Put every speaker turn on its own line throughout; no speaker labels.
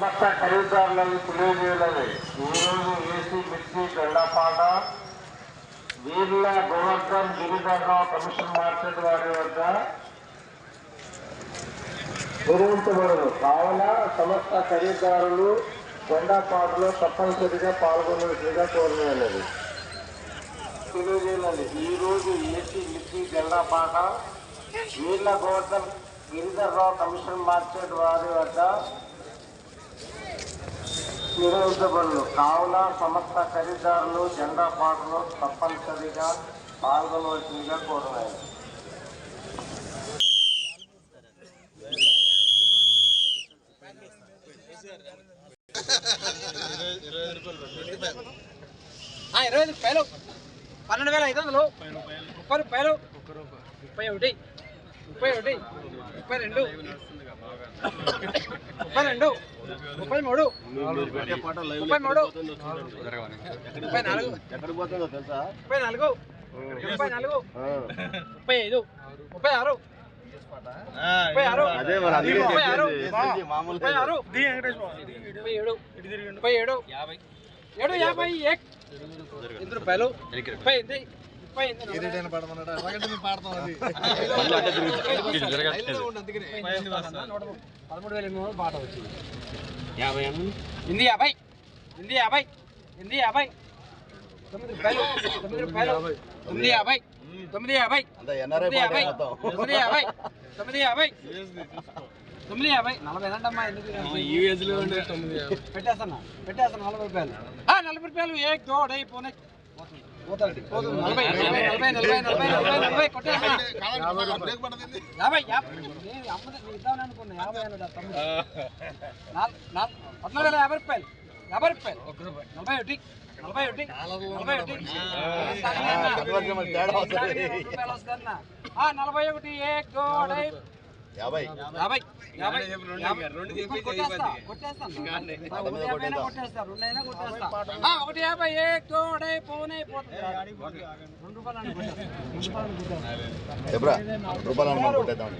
మొత్త ఖరీదారులకు తెలియజేయాలని ఈరోజు ఏసీ మిర్చి గండపాట వీర్ల గోవర్ధన్ గిరిధర్రావు కమిషన్ మార్కెట్ వారి వద్ద. నిర్వహించబడదు కావున సమస్త ఖరీదారులు జెండాపాటలో తప్పనిసరిగా పాల్గొనవలసిందిగా కోరలేదు తెలియజేయాలి. ఈరోజు ఏసీ మిర్చి జెండాపాట వీర్ల గోవర్ధన్ గిరిధర్రావు కమిషన్ మార్కెట్ వారి వద్ద. నిర్వహించబడును కావున సమస్త ఖరీదారులు జెండా పాటలో తప్పనిసరిగా పాల్గొనవలసిందిగా
కోరున్నాయి ఇరవై ఐదు రూపాయలు. పన్నెండు వేల ఐదు వందలు. ముప్పై రూపాయలు. ముప్పై ఒకటి. ముప్పై ఒకటి. ముప్పై రెండు. ముప్పై రెండు. ముప్పై మూడు. ముప్పై మూడు. ముప్పై నాలుగు.
ఎక్కడికి పోతుందో తెలుసా
ముప్పై నాలుగు. ముప్పై నాలుగు. ముప్పై ఐదు. ముప్పై ఆరు. ముప్పై ఏడు. ముప్పై ఏడు. యాభై. ఎనిమిది రూపాయలు. ముప్పై ఎనిమిది. ముప్పై ఎనిమిది పదమూడు వేల ఎనిమిది వందలు బాట వచ్చింది
యాభై
ఎనిమిది యాభై ఎనిమిది యాభై ఎనిమిది యాభై తొమ్మిది రూపాయలు తొమ్మిది రూపాయలు తొమ్మిది యాభై తొమ్మిది యాభై
అంత ఎన్ఆర్ఐ
తొమ్మిది యాభై
మొత్తం
తొమ్మిది యాభై తొమ్మిది యాభై తొమ్మిది యాభై నలభై ఏంటమ్మా ఎందుకు పెట్టేస్తాను పెట్టేస్తాను నలభై రూపాయలు. ఆ, నలభై రూపాయలు. ఏ గోడ పోనీ నలభై నలభై పద్నాలుగు వేల యాభై రూపాయలు యాభై రూపాయలు నలభై ఒకటి నలభై ఒకటి నలభై ఒకటి నలభై ఒకటి ఏ
యాభై.
యాభై. యాభై. ఒకటి యాభై గోడే పోనే పోతుంది. రెండు రూపాయలు
కొట్టేద్దాం.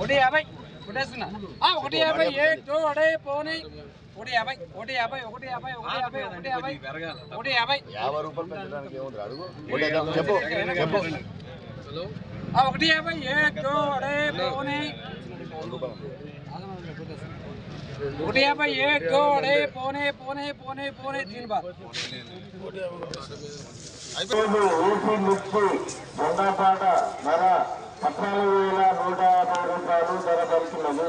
ఒకటి యాభై కొట్టేస్తున్నా. ఆ, ఒకటి యాభై ఏ గోడే పోనే ఒకటి యాభై ఒకటి యాభై ఒకటి యాభై ఒకటి యాభై ఒకటి యాభై ఒకటి యాభై.
యాభై రూపాయలు పెంచడానికి ఏముంది అడుగు. కొట్టేద్దాం. చెప్పు. చెప్పు.
ఒకటి యాభై ఏ గోడే పోనే ఒకటి యాభై ఏ గోడే పోనే పోనే పోనే పోనే దీని బార్
ఏసీ మిర్చి జెండాపాట ధర పద్నాలుగు వేల నూట యాభై రూపాయలు ధర పడుతున్నది